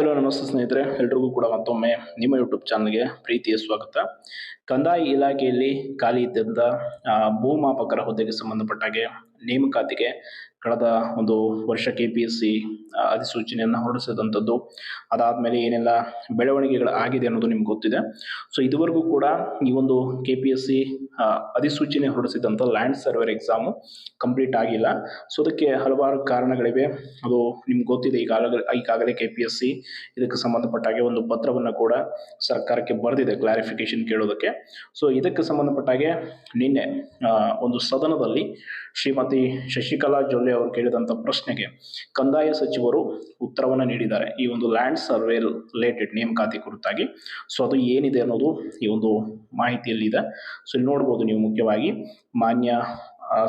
Hello, ನಮಸ್ತೆ ಸ್ನೇಹಿತರೆ. ಎಲ್ರಿಗೂ ಕೂಡ ಮತ್ತೊಮ್ಮೆ ನಿಮ್ಮ ಯೂಟ್ಯೂಬ್ ಚಾನಲ್ಗೆ ಪ್ರೀತಿಯ ಸ್ವಾಗತ. ಕಂದಾಯ ಇಲಾಖೆಯಲ್ಲಿ ಖಾಲಿ ಇದ್ದಂಥ ಭೂಮಾಪಕರ ಹುದ್ದೆಗೆ ಸಂಬಂಧಪಟ್ಟಾಗೆ ನೇಮಕಾತಿಗೆ ಕಳೆದ ಒಂದು ವರ್ಷ ಕೆ ಪಿ ಎಸ್ ಸಿ ಅಧಿಸೂಚನೆಯನ್ನು ಹೊರಡಿಸಿದಂಥದ್ದು. ಅದಾದಮೇಲೆ ಏನೆಲ್ಲ ಬೆಳವಣಿಗೆಗಳು ಆಗಿದೆ ಅನ್ನೋದು ನಿಮ್ಗೆ ಗೊತ್ತಿದೆ. ಸೊ ಇದುವರೆಗೂ ಕೂಡ ಈ ಒಂದು ಕೆ ಪಿ ಎಸ್ ಸಿ ಅಧಿಸೂಚನೆ ಹೊರಡಿಸಿದಂಥ ಲ್ಯಾಂಡ್ ಸರ್ವೇರ್ ಎಕ್ಸಾಮು ಕಂಪ್ಲೀಟ್ ಆಗಿಲ್ಲ. ಸೊ ಅದಕ್ಕೆ ಹಲವಾರು ಕಾರಣಗಳಿವೆ. ಅದು ನಿಮ್ಗೆ ಗೊತ್ತಿದೆ, ಈಗಾಗಲೇ ಈಗಾಗಲೇ ಕೆ ಪಿ ಎಸ್ ಸಿ ಇದಕ್ಕೆ ಸಂಬಂಧಪಟ್ಟಾಗೆ ಒಂದು ಪತ್ರವನ್ನು ಕೂಡ ಸರ್ಕಾರಕ್ಕೆ ಬರೆದಿದೆ ಕ್ಲಾರಿಫಿಕೇಶನ್ ಕೇಳೋದಕ್ಕೆ. ಸೊ ಇದಕ್ಕೆ ಸಂಬಂಧಪಟ್ಟಾಗೆ ನಿನ್ನೆ ಒಂದು ಸದನದಲ್ಲಿ ಶ್ರೀಮತಿ ಶಶಿಕಲಾ ಜೊಲ್ಲೆ ಅವರು ಕೇಳಿದಂಥ ಪ್ರಶ್ನೆಗೆ ಕಂದಾಯ ಸಚಿವರು ಉತ್ತರವನ್ನು ನೀಡಿದ್ದಾರೆ. ಈ ಒಂದು ಲ್ಯಾಂಡ್ ಸರ್ವೆ ರಿಲೇಟೆಡ್ ನೇಮಕಾತಿ ಕುರಿತಾಗಿ. ಸೊ ಅದು ಏನಿದೆ ಅನ್ನೋದು ಈ ಒಂದು ಮಾಹಿತಿಯಲ್ಲಿದೆ. ಸೊ ಇಲ್ಲಿ ನೋಡ್ಬೋದು ನೀವು ಮುಖ್ಯವಾಗಿ ಮಾನ್ಯ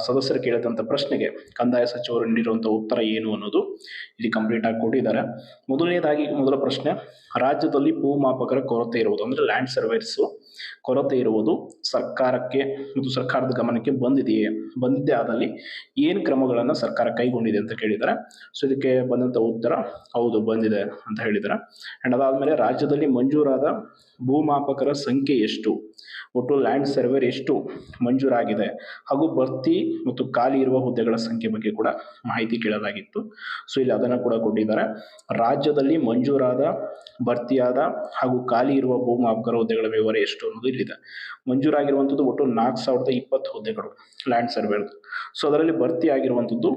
ಸದಸ್ಯರು ಕೇಳಿದಂಥ ಪ್ರಶ್ನೆಗೆ ಕಂದಾಯ ಸಚಿವರು ನೀಡಿರುವಂಥ ಉತ್ತರ ಏನು ಅನ್ನೋದು ಇಲ್ಲಿ ಕಂಪ್ಲೀಟ್ ಆಗಿ ಕೊಟ್ಟಿದ್ದಾರೆ. ಮೊದಲನೇದಾಗಿ ಮೊದಲ ಪ್ರಶ್ನೆ, ರಾಜ್ಯದಲ್ಲಿ ಭೂಮಾಪಕರ ಕೊರತೆ ಇರುವುದು ಅಂದರೆ ಲ್ಯಾಂಡ್ ಸರ್ವೇರ್ಸು ಕೊರತೆ ಇರುವುದು ಸರ್ಕಾರಕ್ಕೆ ಮತ್ತು ಸರ್ಕಾರದ ಗಮನಕ್ಕೆ ಬಂದಿದೆಯೇ? ಬಂದಿದ್ದೇ ಆದಲ್ಲಿ ಏನು ಕ್ರಮಗಳನ್ನು ಸರ್ಕಾರ ಕೈಗೊಂಡಿದೆ ಅಂತ ಕೇಳಿದ್ದಾರೆ. ಸೊ ಇದಕ್ಕೆ ಬಂದಂಥ ಉತ್ತರ ಹೌದು, ಬಂದಿದೆ ಅಂತ ಹೇಳಿದ್ದಾರೆ. ಆ್ಯಂಡ್ ಅದಾದಮೇಲೆ ರಾಜ್ಯದಲ್ಲಿ ಮಂಜೂರಾದ ಭೂಮಾಪಕರ ಸಂಖ್ಯೆ ಎಷ್ಟು? ಒಟ್ಟು ಲ್ಯಾಂಡ್ ಸರ್ವೇರ್ ಎಷ್ಟು ಮಂಜೂರಾಗಿದೆ? ಹಾಗೂ ಭರ್ತಿ ಮತ್ತು ಖಾಲಿ ಇರುವ ಹುದ್ದೆಗಳ ಸಂಖ್ಯೆ ಬಗ್ಗೆ ಕೂಡ ಮಾಹಿತಿ ಕೇಳಲಾಗಿತ್ತು. ಸೊ ಇಲ್ಲಿ ಅದನ್ನು ಕೂಡ ಕೊಟ್ಟಿದ್ದಾರೆ. ರಾಜ್ಯದಲ್ಲಿ ಮಂಜೂರಾದ, ಭರ್ತಿಯಾದ ಹಾಗೂ ಖಾಲಿ ಇರುವ ಭೂಮಾಪಕರ ಹುದ್ದೆಗಳ ವಿವರ ಎಷ್ಟು ಅನ್ನೋದು ಇಲ್ಲಿದೆ. ಮಂಜೂರಾಗಿರುವಂಥದ್ದು ಒಟ್ಟು ನಾಲ್ಕು ಸಾವಿರದ ಇಪ್ಪತ್ತು ಹುದ್ದೆಗಳು. ಲ್ಯಾಂಡ್ ಸರ್ವೇರ್ದು ಸೊ ಅದರಲ್ಲಿ ಭರ್ತಿ ಆಗಿರುವಂಥದ್ದು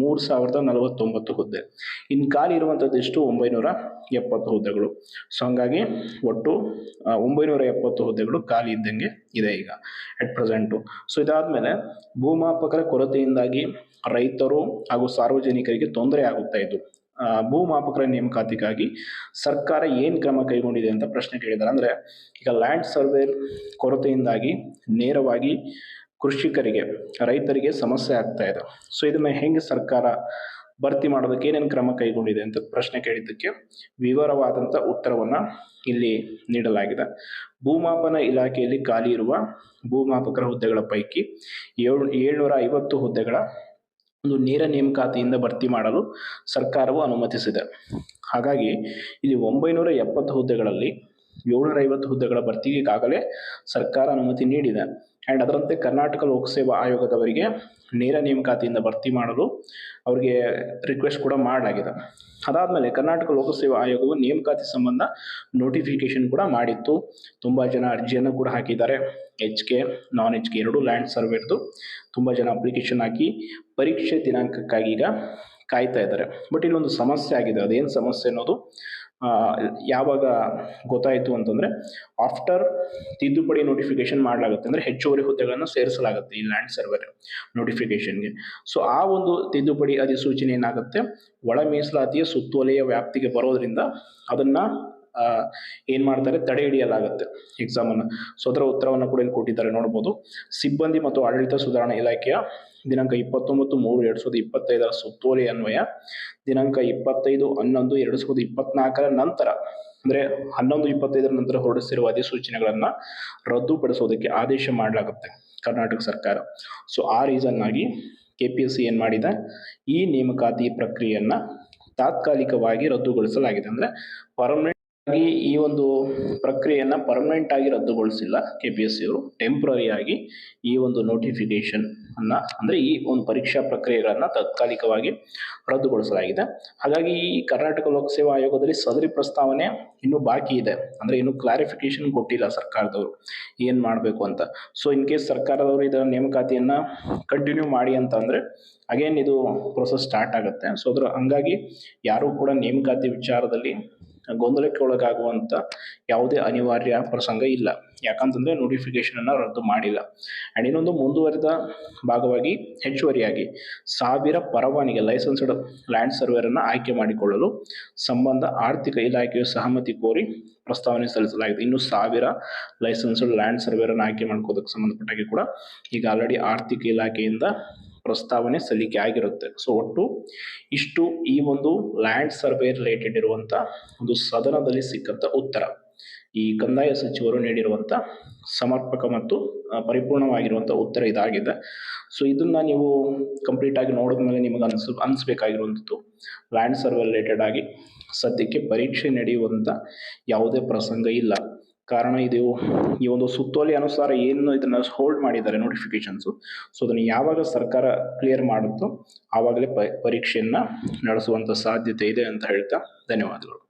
ಮೂರು ಸಾವಿರದ ನಲವತ್ತೊಂಬತ್ತು ಹುದ್ದೆ. ಇನ್ನು ಖಾಲಿ ಇರುವಂಥದ್ದು ಎಷ್ಟು? ಒಂಬೈನೂರ ಎಪ್ಪತ್ತು ಹುದ್ದೆಗಳು. ಸೊ ಹಂಗಾಗಿ ಒಟ್ಟು ಒಂಬೈನೂರ ಎಪ್ಪತ್ತು ಹುದ್ದೆಗಳು ಖಾಲಿ ಇದ್ದಂಗೆ ಇದೆ ಈಗ ಅಟ್ ಪ್ರೆಸೆಂಟು ಸೊ ಇದಾದಮೇಲೆ ಭೂಮಾಪಕರ ಕೊರತೆಯಿಂದಾಗಿ ರೈತರು ಹಾಗೂ ಸಾರ್ವಜನಿಕರಿಗೆ ತೊಂದರೆ ಆಗುತ್ತಾ ಇದ್ದು ಭೂಮಾಪಕರ ನೇಮಕಾತಿಗಾಗಿ ಸರ್ಕಾರ ಏನು ಕ್ರಮ ಕೈಗೊಂಡಿದೆ ಅಂತ ಪ್ರಶ್ನೆ ಕೇಳಿದಾರೆ ಅಂದರೆ ಈಗ ಲ್ಯಾಂಡ್ ಸರ್ವೇರ್ ಕೊರತೆಯಿಂದಾಗಿ ನೇರವಾಗಿ ಕೃಷಿಕರಿಗೆ, ರೈತರಿಗೆ ಸಮಸ್ಯೆ ಆಗ್ತಾ ಇದೆ. ಸೊ ಇದನ್ನು ಹೆಂಗೆ ಸರ್ಕಾರ ಭರ್ತಿ ಮಾಡೋದಕ್ಕೆ ಏನೇನು ಕ್ರಮ ಕೈಗೊಂಡಿದೆ ಅಂತ ಪ್ರಶ್ನೆ ಕೇಳಿದ್ದಕ್ಕೆ ವಿವರವಾದಂಥ ಉತ್ತರವನ್ನು ಇಲ್ಲಿ ನೀಡಲಾಗಿದೆ. ಭೂಮಾಪನ ಇಲಾಖೆಯಲ್ಲಿ ಖಾಲಿ ಇರುವ ಭೂಮಾಪಕರ ಹುದ್ದೆಗಳ ಪೈಕಿ ಏಳು, ಏಳ್ನೂರ ಐವತ್ತು ಹುದ್ದೆಗಳ ಒಂದು ನೇರ ನೇಮಕಾತಿಯಿಂದ ಭರ್ತಿ ಮಾಡಲು ಸರ್ಕಾರವು ಅನುಮತಿಸಿದೆ. ಹಾಗಾಗಿ ಇಲ್ಲಿ ಒಂಬೈನೂರ ಎಪ್ಪತ್ತು ಹುದ್ದೆಗಳಲ್ಲಿ ಏಳ್ನೂರ ಐವತ್ತು ಹುದ್ದೆಗಳ ಭರ್ತಿಗೆ ಈಗಾಗಲೇ ಸರ್ಕಾರ ಅನುಮತಿ ನೀಡಿದೆ. ಆ್ಯಂಡ್ ಅದರಂತೆ ಕರ್ನಾಟಕ ಲೋಕಸೇವಾ ಆಯೋಗದವರಿಗೆ ನೇರ ನೇಮಕಾತಿಯಿಂದ ಭರ್ತಿ ಮಾಡಲು ಅವರಿಗೆ ರಿಕ್ವೆಸ್ಟ್ ಕೂಡ ಮಾಡಲಾಗಿದೆ. ಅದಾದಮೇಲೆ ಕರ್ನಾಟಕ ಲೋಕಸೇವಾ ಆಯೋಗವು ನೇಮಕಾತಿ ಸಂಬಂಧ ನೋಟಿಫಿಕೇಶನ್ ಕೂಡ ಮಾಡಿತ್ತು. ತುಂಬ ಜನ ಅರ್ಜಿಯನ್ನು ಕೂಡ ಹಾಕಿದ್ದಾರೆ. H K non H K ಎರಡು ಲ್ಯಾಂಡ್ ಸರ್ವೇರ್ದು ತುಂಬ ಜನ ಅಪ್ಲಿಕೇಶನ್ ಹಾಕಿ ಪರೀಕ್ಷೆ ದಿನಾಂಕಕ್ಕಾಗಿ ಈಗ ಕಾಯ್ತಾ ಇದ್ದಾರೆ. ಬಟ್ ಇಲ್ಲೊಂದು ಸಮಸ್ಯೆ ಆಗಿದೆ. ಅದೇನು ಸಮಸ್ಯೆ ಅನ್ನೋದು ಯಾವಾಗ ಗೊತ್ತಾಯಿತು ಅಂತಂದರೆ ಆಫ್ಟರ್ ತಿದ್ದುಪಡಿ ನೋಟಿಫಿಕೇಶನ್ ಮಾಡಲಾಗುತ್ತೆ. ಅಂದರೆ ಹೆಚ್ಚುವರಿ ಹುದ್ದೆಗಳನ್ನು ಸೇರಿಸಲಾಗುತ್ತೆ ಈ ಲ್ಯಾಂಡ್ ಸರ್ವರ್ ನೋಟಿಫಿಕೇಶನ್ಗೆ ಸೊ ಆ ಒಂದು ತಿದ್ದುಪಡಿ ಅಧಿಸೂಚನೆ ಏನಾಗುತ್ತೆ? ಒಳ ಮೀಸಲಾತಿಯ ಸುತ್ತೋಲೆಯ ವ್ಯಾಪ್ತಿಗೆ ಬರೋದ್ರಿಂದ ಅದನ್ನು ಏನು ಮಾಡ್ತಾರೆ? ತಡೆ ಹಿಡಿಯಲಾಗುತ್ತೆ ಎಕ್ಸಾಮನ್ನು ಸೊ ಅದರ ಉತ್ತರವನ್ನು ಕೂಡ ಇಲ್ಲಿ ಕೊಟ್ಟಿದ್ದಾರೆ, ನೋಡ್ಬೋದು. ಸಿಬ್ಬಂದಿ ಮತ್ತು ಆಡಳಿತ ಸುಧಾರಣಾ ಇಲಾಖೆಯ ದಿನಾಂಕ ಇಪ್ಪತ್ತೊಂಬತ್ತು ಮೂರು ಎರಡು ಸಾವಿರದ ಇಪ್ಪತ್ತೈದರ ಸುತ್ತೋಲೆ ಅನ್ವಯ. ದಿನಾಂಕ ಇಪ್ಪತ್ತೈದು ಹನ್ನೊಂದು ಎರಡು ಸಾವಿರದ ಇಪ್ಪತ್ನಾಲ್ಕರ ನಂತರ, ಅಂದರೆ ಹನ್ನೊಂದು ಇಪ್ಪತ್ತೈದರ ನಂತರ ಹೊರಡಿಸಿರುವ ಅಧಿಸೂಚನೆಗಳನ್ನು ರದ್ದುಪಡಿಸೋದಕ್ಕೆ ಆದೇಶ ಮಾಡಲಾಗುತ್ತೆ ಕರ್ನಾಟಕ ಸರ್ಕಾರ. ಸೊ ಆ ರೀಸನ್ ಆಗಿ ಕೆ ಪಿ ಎಸ್ ಸಿ ಏನು ಮಾಡಿದೆ? ಈ ನೇಮಕಾತಿ ಪ್ರಕ್ರಿಯೆಯನ್ನ ತಾತ್ಕಾಲಿಕವಾಗಿ ರದ್ದುಗೊಳಿಸಲಾಗಿದೆ. ಅಂದ್ರೆ ಪರ್ಮನೆಂಟ್ ಆಗಿ ಈ ಒಂದು ಪ್ರಕ್ರಿಯೆಯನ್ನು ಪರ್ಮನೆಂಟ್ ಆಗಿ ರದ್ದುಗೊಳಿಸಿಲ್ಲ ಕೆ ಪಿ ಎಸ್ ಸಿಯವರು ಟೆಂಪ್ರರಿ ಆಗಿ ಈ ಒಂದು ನೋಟಿಫಿಕೇಶನ್ ಅನ್ನ, ಅಂದರೆ ಈ ಒಂದು ಪರೀಕ್ಷಾ ಪ್ರಕ್ರಿಯೆಗಳನ್ನು ತಾತ್ಕಾಲಿಕವಾಗಿ ರದ್ದುಗೊಳಿಸಲಾಗಿದೆ. ಹಾಗಾಗಿ ಈ ಕರ್ನಾಟಕ ಲೋಕಸೇವಾ ಆಯೋಗದಲ್ಲಿ ಸದರಿ ಪ್ರಸ್ತಾವನೆ ಇನ್ನೂ ಬಾಕಿ ಇದೆ. ಅಂದರೆ ಇನ್ನೂ ಕ್ಲಾರಿಫಿಕೇಶನ್ ಕೊಟ್ಟಿಲ್ಲ ಸರ್ಕಾರದವರು ಏನು ಮಾಡಬೇಕು ಅಂತ. ಸೊ ಇನ್ ಕೇಸ್ ಸರ್ಕಾರದವರು ಇದರ ನೇಮಕಾತಿಯನ್ನು ಕಂಟಿನ್ಯೂ ಮಾಡಿ ಅಂತ ಅಂದರೆ ಅಗೇನ್ ಇದು ಪ್ರೊಸೆಸ್ ಸ್ಟಾರ್ಟ್ ಆಗುತ್ತೆ. ಸೊ ಅದ್ರ ಹಂಗಾಗಿ ಯಾರೂ ಕೂಡ ನೇಮಕಾತಿ ವಿಚಾರದಲ್ಲಿ ಗೊಂದಲಕ್ಕೆ ಒಳಗಾಗುವಂಥ ಯಾವುದೇ ಅನಿವಾರ್ಯ ಪ್ರಸಂಗ ಇಲ್ಲ. ಯಾಕಂತಂದರೆ ನೋಟಿಫಿಕೇಶನನ್ನು ರದ್ದು ಮಾಡಿಲ್ಲ. ಆ್ಯಂಡ್ ಇನ್ನೊಂದು ಮುಂದುವರಿದ ಭಾಗವಾಗಿ ಹೆಚ್ಚುವರಿಯಾಗಿ ಸಾವಿರ ಪರವಾನಿಗೆ ಲೈಸೆನ್ಸ್ಡ್ ಲ್ಯಾಂಡ್ ಸರ್ವೇರನ್ನು ಆಯ್ಕೆ ಮಾಡಿಕೊಳ್ಳಲು ಸಂಬಂಧ ಆರ್ಥಿಕ ಇಲಾಖೆಯು ಸಹಮತಿ ಕೋರಿ ಪ್ರಸ್ತಾವನೆ ಸಲ್ಲಿಸಲಾಗಿದೆ. ಇನ್ನು ಸಾವಿರ ಲೈಸೆನ್ಸ್ಡ್ ಲ್ಯಾಂಡ್ ಸರ್ವೇರನ್ನು ಆಯ್ಕೆ ಮಾಡ್ಕೋದಕ್ಕೆ ಸಂಬಂಧಪಟ್ಟಾಗಿ ಕೂಡ ಈಗ ಆಲ್ರೆಡಿ ಆರ್ಥಿಕ ಇಲಾಖೆಯಿಂದ ಪ್ರಸ್ತಾವನೆ ಸಲ್ಲಿಕೆ ಆಗಿರುತ್ತೆ. ಸೊ ಒಟ್ಟು ಇಷ್ಟು ಈ ಒಂದು ಲ್ಯಾಂಡ್ ಸರ್ವೆ ರಿಲೇಟೆಡ್ ಇರುವಂಥ ಒಂದು ಸದನದಲ್ಲಿ ಸಿಕ್ಕಂಥ ಉತ್ತರ. ಈ ಕಂದಾಯ ಸಚಿವರು ನೀಡಿರುವಂಥ ಸಮರ್ಪಕ ಮತ್ತು ಪರಿಪೂರ್ಣವಾಗಿರುವಂಥ ಉತ್ತರ ಇದಾಗಿದೆ. ಸೊ ಇದನ್ನು ನೀವು ಕಂಪ್ಲೀಟ್ ಆಗಿ ನೋಡಿದ ಮೇಲೆ ನಿಮಗೆ ಅನ್ಸ್ ಅನಿಸ್ಬೇಕಾಗಿರುವಂಥದ್ದು ಲ್ಯಾಂಡ್ ಸರ್ವೆ ರಿಲೇಟೆಡ್ ಆಗಿ ಸದ್ಯಕ್ಕೆ ಪರೀಕ್ಷೆ ನಡೆಯುವಂಥ ಯಾವುದೇ ಪ್ರಸಂಗ ಇಲ್ಲ. ಕಾರಣ ಇದು. ಈ ಒಂದು ಸುತ್ತೋಲೆ ಅನುಸಾರ ಏನು ಇದನ್ನು ಹೋಲ್ಡ್ ಮಾಡಿದ್ದಾರೆ ನೋಟಿಫಿಕೇಶನ್ಸು ಸೊ ಅದನ್ನು ಯಾವಾಗ ಸರ್ಕಾರ ಕ್ಲಿಯರ್ ಮಾಡುತ್ತೋ, ಆವಾಗಲೇ ಪರೀಕ್ಷೆಯನ್ನ ನಡೆಸುವಂಥ ಸಾಧ್ಯತೆ ಇದೆ ಅಂತ ಹೇಳ್ತಾ ಧನ್ಯವಾದಗಳು.